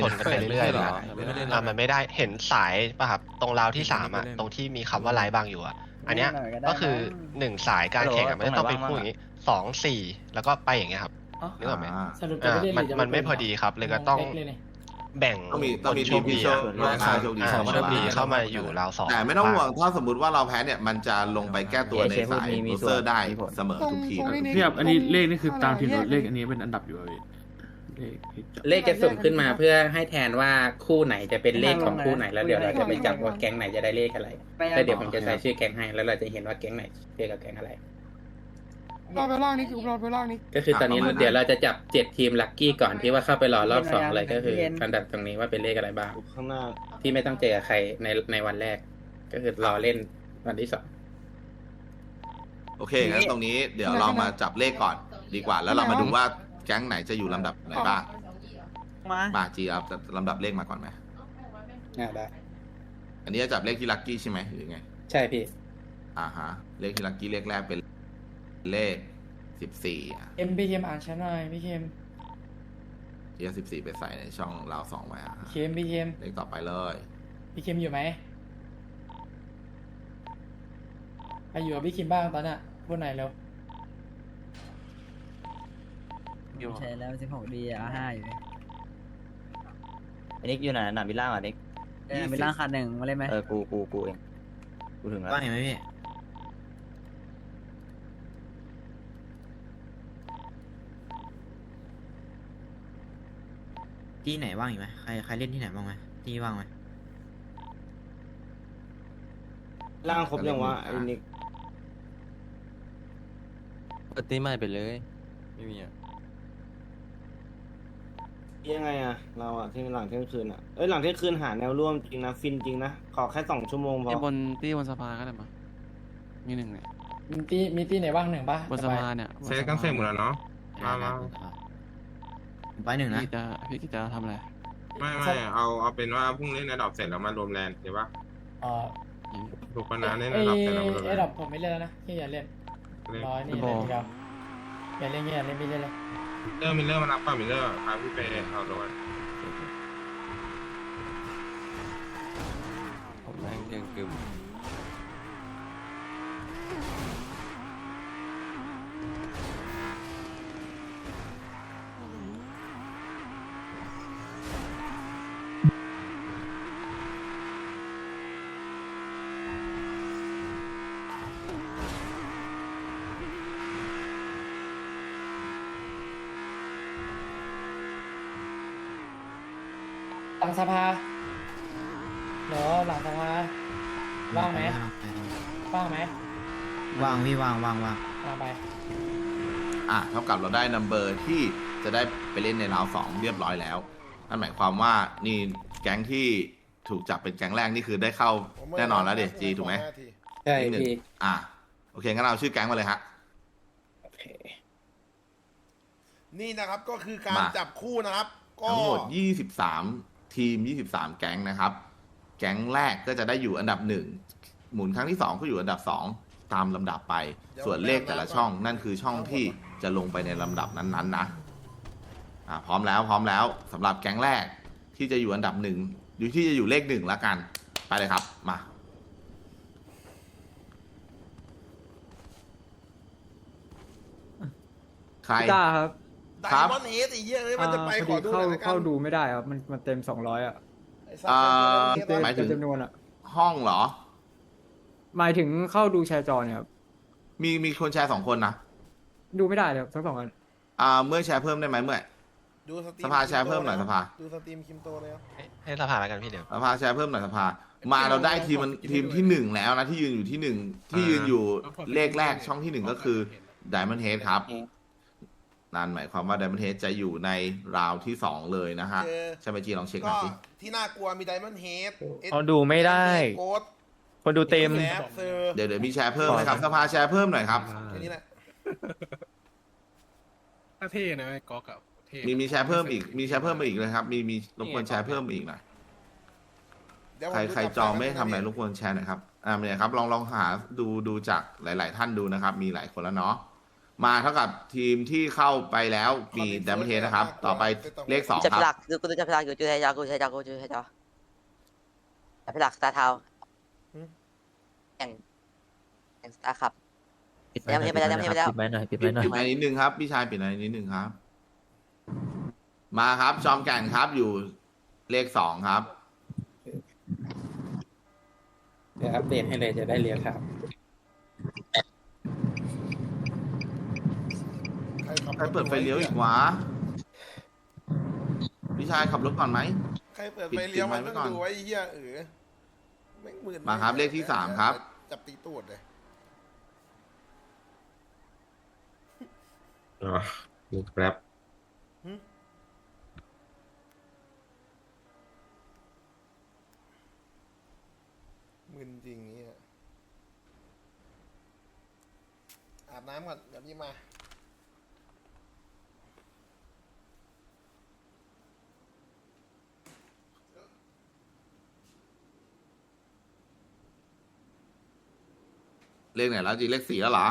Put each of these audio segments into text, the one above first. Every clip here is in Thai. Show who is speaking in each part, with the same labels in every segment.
Speaker 1: ชนกันไปเรื่อยๆ
Speaker 2: เหร
Speaker 1: เลย
Speaker 2: อ
Speaker 1: อะ
Speaker 2: ไม่ได้เล่น
Speaker 1: อะมันไม่ได้เห็นสายป่ะครับตรงราวที่สามอะ
Speaker 2: ไม่ได้เล่น
Speaker 1: ตรงที่มีคำว่าไลฟ์บางอยู่อะ อันเนี้ย
Speaker 3: หน่อยก็ได้
Speaker 1: ก็คือ
Speaker 3: มั้ง
Speaker 1: หนึ่งสายการแข่งอะ
Speaker 4: ฮั
Speaker 1: ไม่
Speaker 4: ลโหล
Speaker 1: ต้องเป็น
Speaker 4: ตรงไหน
Speaker 1: คู่
Speaker 4: ว่าง
Speaker 1: อย่างนี้สองสี่แล้วก็ไปอย่างเงี้ยครับ
Speaker 3: อ๋อ
Speaker 1: นึกออกไหม
Speaker 5: อ่า
Speaker 6: สรุปจะ
Speaker 1: อ่า
Speaker 6: ไม่เล่นห
Speaker 1: มั
Speaker 6: รื
Speaker 1: น
Speaker 6: อจะ
Speaker 1: มันไม่พอดีครับ เลยก็ต้อง
Speaker 6: เล็กเลยเนี่ย
Speaker 1: แบ่ง
Speaker 5: ต้องมีต้องมี
Speaker 1: คน
Speaker 5: ทีมที่โชค
Speaker 1: ดี
Speaker 5: ราคาโชคดี
Speaker 1: อ่า
Speaker 5: เข้า
Speaker 1: โช
Speaker 5: มา
Speaker 1: คดีเข้ามาอยู่ราวสอง
Speaker 5: แต่ไม่ต้องห่วงถ้าสมมติว่าเราแพ้เนี่ยมันจะลงไปแก้ตัวในสาย
Speaker 4: มีมี
Speaker 5: โร
Speaker 4: ส่วน
Speaker 5: เซอร์ได้
Speaker 4: มีผล
Speaker 5: เสมอทุกทีม
Speaker 2: พี่ครับอันนี้เลขนี่คือตามทีมรถเลขอันนี้เป็นอันดับอยู่อะพี่เลขที่จับ
Speaker 7: เลขจะสุ่มขึ้นมาเพื่อให้แทนว่าคู่ไหนจะเป็นเลขของคู่ไหนแล้วเดี๋ยวเราจะไปจับว่าแก๊งไหนจะได้เลขอะไร
Speaker 3: ไปยัง
Speaker 7: แล้วเดี๋ยวผมจะใส่ชื่อแก๊งให้แล้วเราจะเห็นว่าแก๊งไหนเทียบกับแก๊งอะไร
Speaker 8: รอไปล่างนี้คือรอไปล่างนี้
Speaker 7: ก็คือตอนนี้
Speaker 5: ประมาณนั้น
Speaker 7: เดี๋ยวเราจะจับเจ็ดทีมลัคกี้ก่อนที่ว่าเข้าไปรอรอบสองเลย
Speaker 3: เย็นๆ
Speaker 7: ก็คือ
Speaker 3: เย็น
Speaker 7: อันดับตรงนี้ว่าเป็นเลขอะไรบ้าง
Speaker 4: ข้างหน้า
Speaker 7: ที่ไม่ต้องเจอกับใครในในวันแรก ก็คือรอเล่นวันที่สอง
Speaker 5: โอเคงั้นตรงนี้เดี๋ยวเรามาจับเลขก่อนดีกว่า แล้วเรามาดูว่า แก๊งไหนจะอยู่ลำดับไหนบ้าง
Speaker 3: มา
Speaker 5: มาจีครับจะลำดับเลขมาก่อนไหม
Speaker 7: อ่าได้
Speaker 5: อันนี้จะจับเลขที่ลัคกี้ใช่ไหมหรือไง
Speaker 7: ใช่พี่
Speaker 5: อ่าฮะ เลขที่ลัคกี้เลขแรกเป็นเลขสิบสี่อะ
Speaker 6: เอ็มพี่เคมอ่านฉันหน่อยพี่เคม
Speaker 5: ที่สิบสี่ไปใส่ในช่องราวสองไว้อะ
Speaker 6: พี่เคมพี่เคม
Speaker 5: เลขต่อไปเลย
Speaker 6: พี่เคมอยู่ไหมไปอยู่กับพี่คิมบ้างตอนน่ะพูดหน่อยเร็ว
Speaker 3: ใช่แล้วสิบหกดีอะห้าอยู่เลย
Speaker 4: อันนี้อยู่ไหนหนาบิลล่างอะนิก
Speaker 3: เออเป็นร่างคันหนึ่งมาเล่นไหม
Speaker 4: เออกูกูกูเองกูถึงแล้ว
Speaker 9: ว่างอยู่ไหมพี่ที่ไหนว่างอยู่ไหมใครใครเล่นที่ไหนบ้างไหมที่ว่างไหม
Speaker 4: ล่างครบยังวะไอ้นิก
Speaker 2: ปฏิไม่ไปเลย ไม่มีอะ
Speaker 10: ยังไงอะเราอะที่หลังเที่ยงคืนอะเอ้ยหลังเที่ยงคืนหาแนวร่วมจริงนะฟินจริงนะขอแค่สองชั่วโมงพอ
Speaker 2: ที่บนที่บนสะพานก็ได้มามีหนึ่งเนี่ย
Speaker 6: มีตีมีตีไหนบ้างหนึ่งป่ะ
Speaker 2: บนสะพานเนี่ย
Speaker 11: เซตกันเสร็จหมดแล้วเนาะ มามา
Speaker 9: ไปหนึ่งนะ
Speaker 2: พี่จะพี่จะทำอะไร
Speaker 11: ไม่ไม่เอาเอาเป็นว่าพรุ่งนี้ในดอกเสร็จแล้วมารวมแลนด์เดี๋ยวปะ
Speaker 6: เอ่อ
Speaker 11: ถูกปะนะใน
Speaker 6: ไอ้
Speaker 11: ดอกเสร็จแล้วมารวม
Speaker 6: ไอ้
Speaker 11: แล
Speaker 6: ดอนก
Speaker 11: ด์
Speaker 6: ผมไม่เล่นแล้วนะแค่อย่าเล่น
Speaker 11: เล่น
Speaker 6: ร้อยนี่เล่นเดียวอย่าเล่นอย่าเล่นไม่เล่นเลย
Speaker 11: เริ่มมิลเลอร์มารับป่ะมิลเลอร์พาพี่ไปเอาโดน
Speaker 2: ผมแม่งยังกึม
Speaker 6: หลังสภาเหรอหลังสภาว่างไหมว่างไหม
Speaker 9: ว่างพี่ว่างว่างว่าง
Speaker 6: มาไป
Speaker 5: อะเท่ากับเราได้นัมเบอร์ที่จะได้ไปเล่นในราวสองเรียบร้อยแล้วนั่นหมายความว่านี่แก๊งที่ถูกจับเป็นแก๊งแรกนี่คือได้เข้าแน่นอนแล้วเด็จีถูกไหม
Speaker 7: ใช่
Speaker 5: อีกหนึ่ง
Speaker 7: พี่
Speaker 5: อะโอเคงั้นเราชื่อแก๊งมาเลยฮะ
Speaker 7: โอเค
Speaker 12: นี่นะครับก็คือการ
Speaker 5: มา
Speaker 12: จับคู่นะครับ ก็
Speaker 5: ทั้งหมด23 ทีม 23 แก๊งนะครับ แก๊งแรกก็จะได้อยู่อันดับหนึ่งหมุนครั้งที่สองก็อยู่อันดับสองตามลำดับไป ส่วนเลขแต่ละช่องนั่นคือช่องที่จะลงไปในลำดับนั้นๆนะอะพร้อมแล้วพร้อมแล้วสำหรับแก๊งแรกที่จะอยู่อันดับหนึ่งอยู่ที่จะอยู่เลขหนึ่งล้วกัน ไปเลยครับมาใคร
Speaker 3: จ้าครับ
Speaker 12: ได
Speaker 5: ครับ
Speaker 12: มอนด์เฮดไอ้เหี้ยเลยมันจะไปขอดูหน่อยละกัน
Speaker 3: เข้าดูไม่ได้ครับมันมันเต็มสองร้อยอะ
Speaker 12: ไอ้สัต
Speaker 5: อ่า
Speaker 12: ว์เต็ม
Speaker 5: หมายถึง
Speaker 3: จำนวนอะ
Speaker 5: ห้องเหรอ
Speaker 3: หมายถึงเข้าดูแชร์จอเนี่ยครับ
Speaker 5: มีมีคนแชร์สองคนนะ
Speaker 3: ดูไม่ได้เลยครับทั้งสองอัน
Speaker 5: อ่าเมื่อแชร์เพิ่มได้ไหมเมื่อ
Speaker 12: ดูสตรีม
Speaker 5: สภาแชร์เพิ่มหน่อยสภา
Speaker 12: ดูสตรีมคิมโตเลยครับ
Speaker 1: ให้ให้สภาแล้วกันพี่เดี๋ยว
Speaker 5: สภาแชร์เพิ่มหน่อยสภา มาเราได้ทีมมันทีมที่หนึ่งแล้วนะที่ยืนอยู่ที่หนึ่งที่ยืนอยู่เลขแรกช่องที่หนึ่งก็คือ Diamond Head ครับ นั่นหมายความว่า Diamond Head จะอยู่ในราวที่สองเลยนะฮะ
Speaker 12: เออ
Speaker 5: ใช่ไหมจีลองเช็คห
Speaker 12: ก็
Speaker 5: น่อยสิ
Speaker 12: ที่น่ากลัวมีไดมอนด์เฮด
Speaker 3: เขาดูไม่ได้
Speaker 12: โกด
Speaker 3: คนดูเต็ม
Speaker 12: แลบเซอร์
Speaker 5: เดี๋ยวเดี๋ยวมีแชร์เพิ่มนะครับสภาแชร์เพิ่มหน่อยครับ
Speaker 12: แค่นี้แหละ
Speaker 11: ถ้าเท่นะไอ้ก๊อกอะเท่
Speaker 5: มีมีแชร์เพิ่มอีกมีแชร์เพิ่มมาอีกเลยครับ มีมีรบกวนแชร์เพิ่มมาอีกหน่อย
Speaker 12: เดี๋ยวผม
Speaker 5: ใคร
Speaker 12: ดู
Speaker 5: ใคร
Speaker 12: จับ
Speaker 5: จอง
Speaker 12: ตา
Speaker 5: ไม่ได้ทำอะไรรบกวนแชร์หน่อยครับอ่าเนี่ยครับลองลองหาดูดูจากหลาย ๆ ท่านดูนะครับ มีหลายคนแล้วเนาะ มาเท่ากับทีมที่เข้าไปแล้วมีแดมเทนะครับ ต่อไปเลขสอง
Speaker 4: จับ
Speaker 5: ค
Speaker 4: พิ
Speaker 5: รั
Speaker 4: ลั
Speaker 5: บ
Speaker 4: กกูกูจับพิลักอยู่จุดไทยยากูใช้ยากูจุดไทยยาจับพิลักตาเทาแข่งแข่งสตาร์ครับ
Speaker 3: ปิด
Speaker 4: แล้วไม่ได้แล้วไม่ได้แล้ว
Speaker 3: ปิดไม้หน่อยปิด
Speaker 5: ปิ
Speaker 3: ไม้
Speaker 5: ด
Speaker 3: หน่อย
Speaker 5: ปิดไอ้นิดนึงครับพี่ชายปิดไอ้นิดนึงครับ มาครับจอมแก่นครับอยู่เลขสองครับ
Speaker 7: เดี๋ยวอัปเดตให้เลยจะได้เรียนครับ
Speaker 12: ใค รขับ
Speaker 5: ใครเปิดไฟเลี้ยวอีกวะพี่ชายขับรถก่อนไหม
Speaker 12: ใครเปิดไฟเลี้ยว
Speaker 5: ปิ
Speaker 12: มั
Speaker 5: ด
Speaker 12: น
Speaker 5: ไว้
Speaker 12: ต้อง
Speaker 5: ก่อน
Speaker 12: ดูไว้ไอ้เหี้ยเออแม่งหมื่น
Speaker 5: มาครับเลขที่สามครับ
Speaker 12: จับตีตูดเลย
Speaker 11: อ๋อดูแป๊บ
Speaker 12: หมื่นจริงเนี่ยอาบน้ำก่อนเดี๋ยวพี่มา
Speaker 5: เลขไหนแล้วจีเลขสี่แล้วเหรอ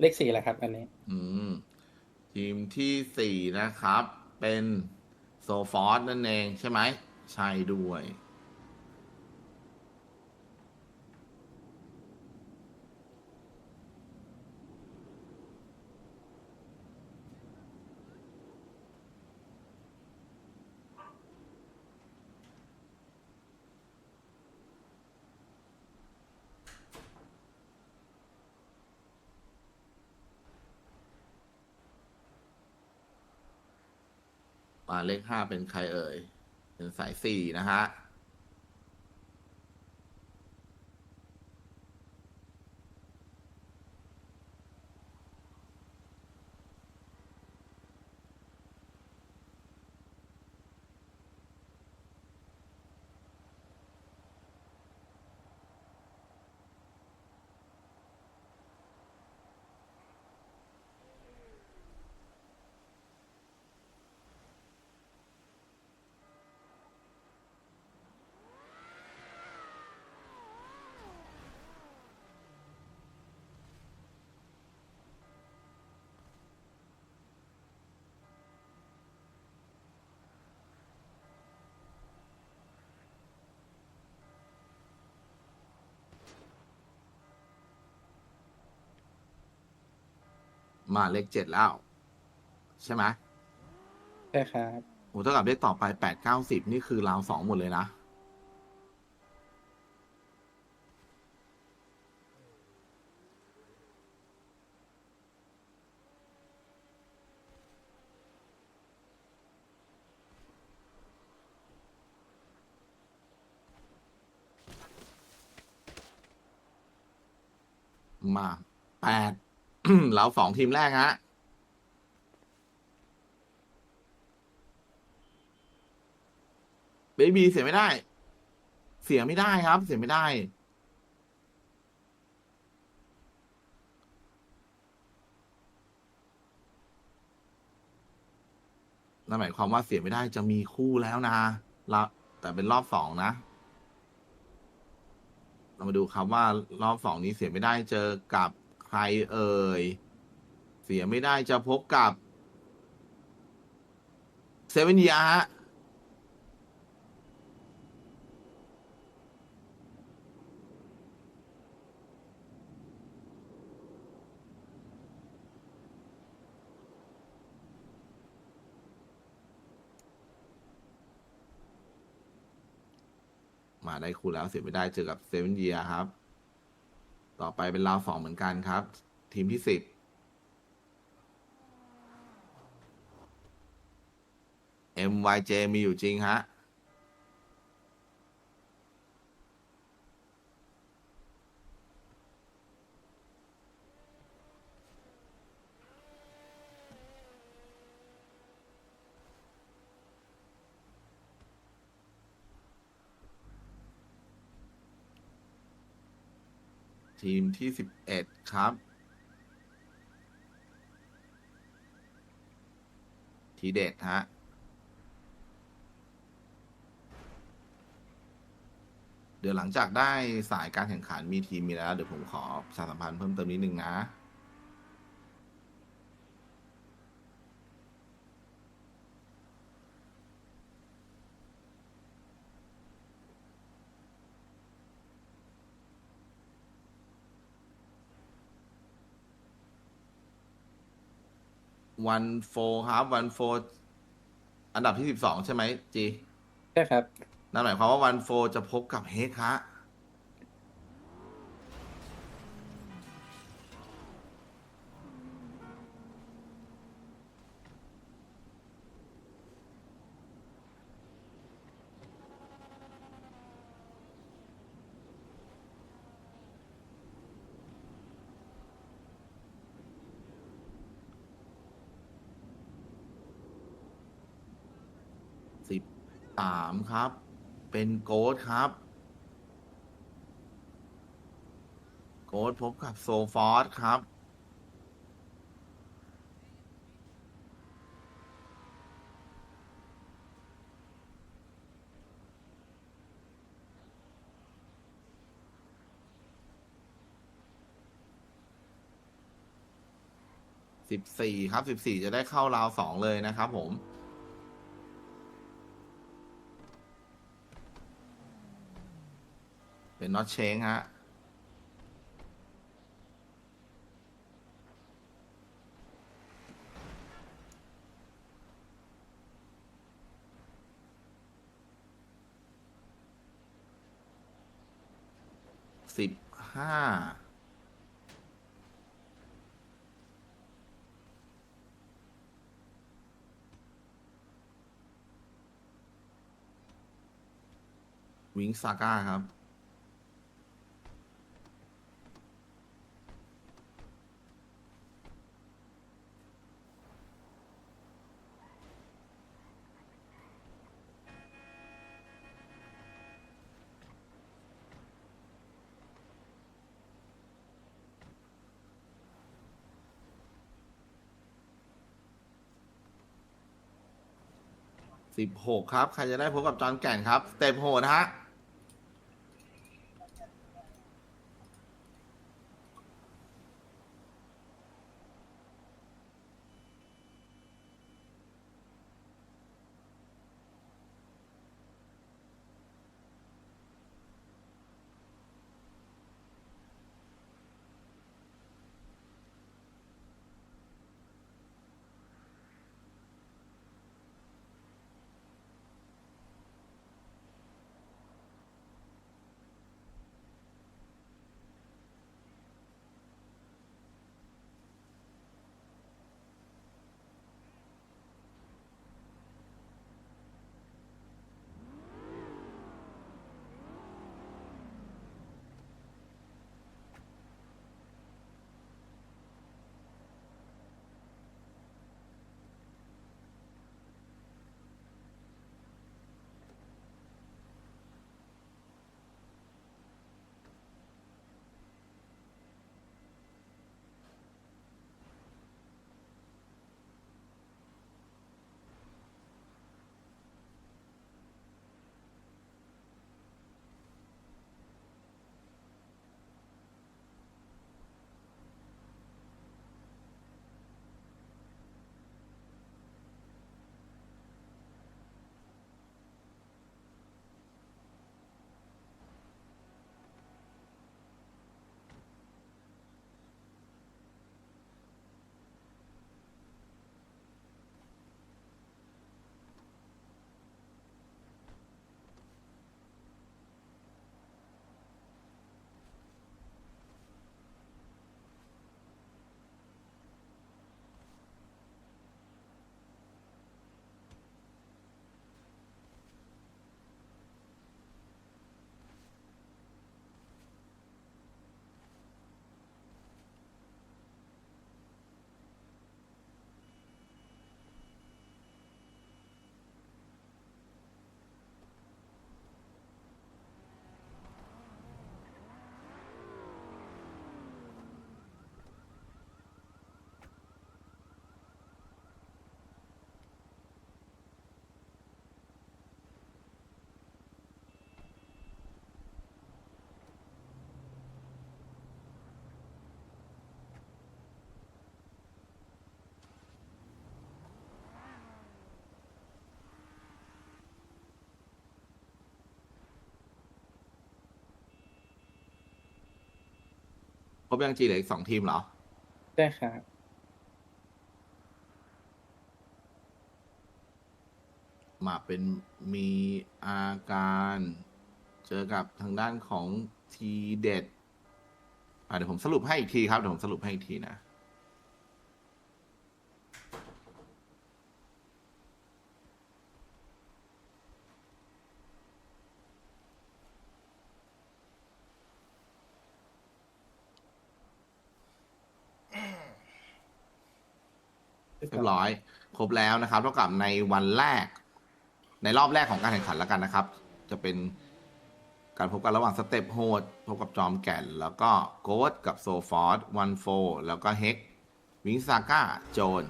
Speaker 7: เลขสี่แหละครับ อันนี้
Speaker 5: อืม ทีมที่สี่นะครับ เป็นโซฟอร์สนั่นเองใช่ไหม ใช่ด้วย เลขห้าเป็นใครเอ่ย เป็นสายสี่นะฮะ มาเลขเจ็ดแล้ว ใช่ไหม
Speaker 7: ใช่ครับ
Speaker 5: โอ้เท่ากับเลขต่อไปแปดเก้าสิบนี่คือราวสองหมดเลยนะ มาแปด เราสองทีมแรกฮะเบบีเสียไม่ได้ เสียไม่ได้ครับ เสียไม่ได้ นั่นหมายความว่าเสียไม่ได้จะมีคู่แล้วนะลแต่เป็นรอบสองนะ เรามาดูครับว่ารอบสองนี้เสียไม่ได้เจอกับ รเอ่ย เสียไม่ได้จะพบกับเซเว่นยาฮะมาได้คู่แล้วเสียไม่ได้เจอกับเซเว่นเยียครับ ต่อไปเป็นราวสองเหมือนกันครับ ทีมที่สิบ MYJ มีอยู่จริงฮะ ทีมที่สิบเอ็ดครับ ทีเด็ดฮะ เดี๋ยวหลังจากได้สายการแข่งขันมีทีมมีแล้ว เดี๋ยวผมขอประชาสัมพันธ์เพิ่มเติมนิดนึงนะ วันโฟครับวันโฟอันดับที่สิบสองใช่ไหมจี
Speaker 10: ใช่ครับ
Speaker 5: นั่นหมายความว่าวันโฟจะพบกับเฮกฮะ สิบสามครับ เป็นโกดครับ โกดพบกับโซฟอสครับ สิบสี่ครับสิบสี่จะได้เข้าราวสองเลยนะครับผม เป็นน็อตเชงฮะสิบห้าวิงซาก้าครับ สิบหกครับ ใครจะได้พบกับจอห์นแก่นครับสเต็ปโหดฮะ บยังจีเหลืออีกสองทีมเหรอ
Speaker 10: ใช่ครับ
Speaker 5: มาเป็นมีอาการ เจอกับทางด้านของทีเด็ดเดี๋ยวผมสรุปให้อีกทีครับ เดี๋ยวผมสรุปให้อีกทีนะ เรียบร้อย ครบแล้วนะครับเท่ากับในวันแรก ในรอบแรกของการแข่งขันแล้วกันนะครับ จะเป็นการพบกันระหว่างสเต็ปโฮดพบกับจอมแก่น แล้วก็โกดกับโซฟอร์ดวันโฟแล้วก็เฮกวิงซาก้าโจน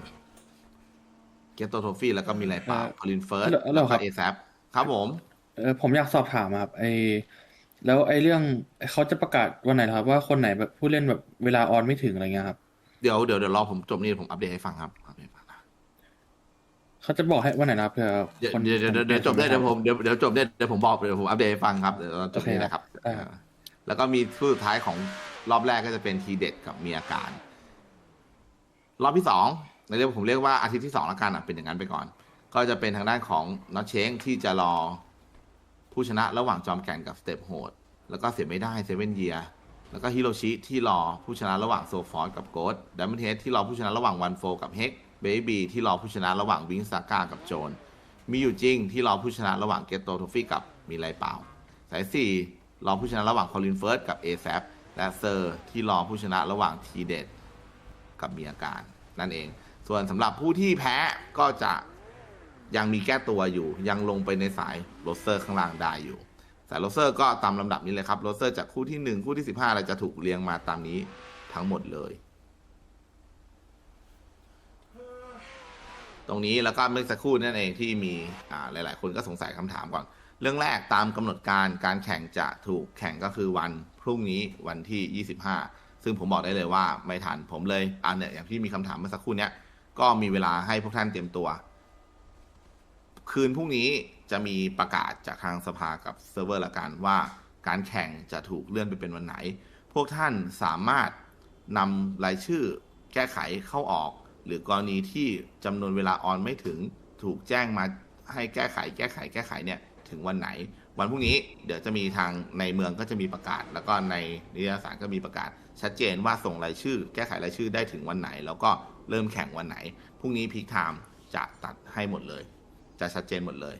Speaker 5: เกตโตโทฟี่แล้วก็มีไรเปล่า
Speaker 2: เอ่อ
Speaker 5: คอลินเฟิร์ส
Speaker 2: แล้วแล้ว
Speaker 5: แล้ว
Speaker 2: ครั
Speaker 5: ก็
Speaker 2: บ
Speaker 5: เอซครับผม
Speaker 2: เออผมอยากสอบถามครับไอแล้วไอเรื่องเขาจะประกาศวันไหนเหรอครับ ว่าคนไหนแบบผู้เล่นแบบเวลาออนไม่ถึงอะไรเงี้ยครับ
Speaker 5: เดี๋ยวเดี๋ยวเดี๋ยวรอผมจบนี่ผมอัปเดตให้ฟังครับอัปเดตให้ฟังนะ
Speaker 2: เขาจะบอกให้วันไหนนะครับเผื่อ
Speaker 5: เดี๋ยว
Speaker 2: คน
Speaker 5: เดี๋ยวเดี๋ยวเดี๋ยวจบได้เดี๋ยวผมเดี๋ยวเดี๋ยวจบได้เดี๋ยวผมบอกเดี๋ยวผมอัปเดตให้ฟังครับเดี๋ยวเราจบนี้นะครับ
Speaker 2: ได้ครับ
Speaker 5: แล้วก็มีคู่สุดท้ายของรอบแรกก็จะเป็นทีเด็ดกับมีอาการ รอบที่สองในเรื่องผมเรียกว่าอาทิตย์ที่สองละกันอะเป็นอย่างนั้นไปก่อน ก็จะเป็นทางด้านของน็อตเชงที่จะรอผู้ชนะระหว่างจอมแก่นกับสเตปโหดแล้วก็เสียไม่ได้เซเว่นเยีย แล้วก็ฮิโรชิที่รอผู้ชนะระหว่างโซฟอร์กับโกดดัมเบิลเทสที่รอผู้ชนะระหว่างวันโฟกับเฮกเบบีที่รอผู้ชนะระหว่างวิงซาก้ากับโจน มีอยู่จริงที่รอผู้ชนะระหว่างเกตโตโทฟี่กับมีไรเปล่า สายสี่รอผู้ชนะระหว่างคอลินเฟิร์สกับเอแซและเซอร์ที่รอผู้ชนะระหว่างทีเด็ดกับมีอาการนั่นเอง ส่วนสำหรับผู้ที่แพ้ก็จะยังมีแก้ตัวอยู่ ยังลงไปในสายโรเซอร์ข้างล่างได้อยู่ สายโรเซอร์ก็ตามลำดับนี้เลยครับโรเซอร์จากคู่ที่ 1 คู่ที่ 15 อะไรจะถูกเรียงมาตามนี้ทั้งหมดเลย ตรงนี้แล้วก็เมื่อสักครู่นั่นเองที่มีหลาย ๆ คนก็สงสัยคำถามก่อน เรื่องแรกตามกำหนดการการแข่งจะถูกแข่งก็คือวันพรุ่งนี้วันที่ 25 ซึ่งผมบอกได้เลยว่าไม่ทันผมเลยอันเนี่ยอย่างที่มีคำถามเมื่อสักครู่เนี้ยก็มีเวลาให้พวกท่านเตรียมตัว คืนพรุ่งนี้ จะมีประกาศจากทางสภากับเซิร์ฟเวอร์ละกันว่าการแข่งจะถูกเลื่อนไปเป็นวันไหน พวกท่านสามารถนำรายชื่อแก้ไขเข้าออก หรือกรณีที่จำนวนเวลาออนไม่ถึงถูกแจ้งมาให้แก้ไข แก้ไข แก้ไขเนี่ยถึงวันไหน วันพรุ่งนี้เดี๋ยวจะมีทางในเมืองก็จะมีประกาศ แล้วก็ในนิตยสารก็มีประกาศ ชัดเจนว่าส่งรายชื่อ แก้ไขรายชื่อได้ถึงวันไหน แล้วก็เริ่มแข่งวันไหนพรุ่งนี้พีคไทม์จะตัดให้หมดเลย จะชัดเจนหมดเลย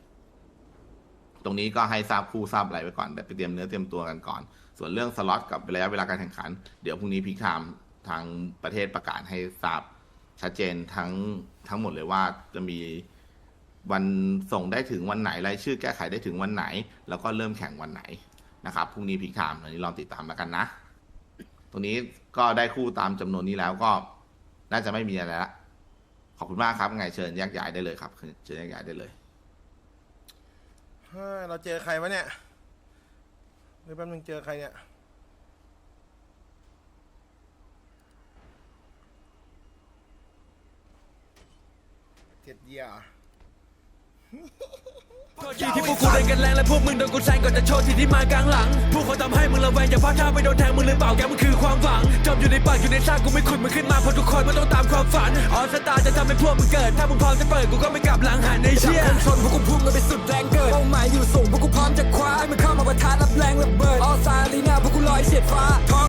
Speaker 5: ตรงนี้ก็ให้ทราบคู่ทราบอะไรไว้ก่อนแต่ไปเตรียมเนื้อเตรียมตัวกันก่อน ส่วนเรื่องสล็อตกับระยะเวลาการแข่งขัน เดี๋ยวพรุ่งนี้พีคไทม์ทางประเทศประกาศให้ทราบชัดเจนทั้งทั้งหมดเลยว่าจะมีวันส่งได้ถึงวันไหนรายชื่อแก้ไขได้ถึงวันไหน แล้วก็เริ่มแข่งวันไหนนะครับพรุ่งนี้พีคไทม์อันนี้ลองติดตามแล้วกันนะ ตรงนี้ก็ได้คู่ตามจำนวนนี้แล้วก็น่าจะไม่มีอะไรละขอบคุณมากครับไงเชิญแยกย้ายได้เลยครับ เชิญแยกย้ายได้เลย
Speaker 12: เฮ้ยเราเจอใครวะเนี่ยเดี๋ยวแป๊บนึงเจอใครเนี่ย เจ็ดเยียร์
Speaker 13: ที่ที่พวกกูเล่นกันแรงและพวกมึงโดนกูแซงก่อนจะโชว์ที่ที่มากลางหลัง พวกเขาทำให้มึงระแวงอย่าพลาดท่าไปโดนแทงมึงหรือเปล่าแกมันคือความหวังจมอยู่ในปากอยู่ในซากกูไม่ขุดมึงขึ้นมาเพราะทุกคนมันต้องตามความฝันออสตาจะทำให้พวกมึงเกิด ถ้ามึงพร้อมจะเปิดกูก็ไม่กลับหลังหันในเชี่ยชนพวกกูพุ่งกันไปสุดแรงเกิดเป้าหมายอยู่สูงพวกกูพร้อมจะคว้าให้มันเข้ามาประทะรับแรงระเบิดออสตาลีนาพวกกูลอยเฉียดฟ้า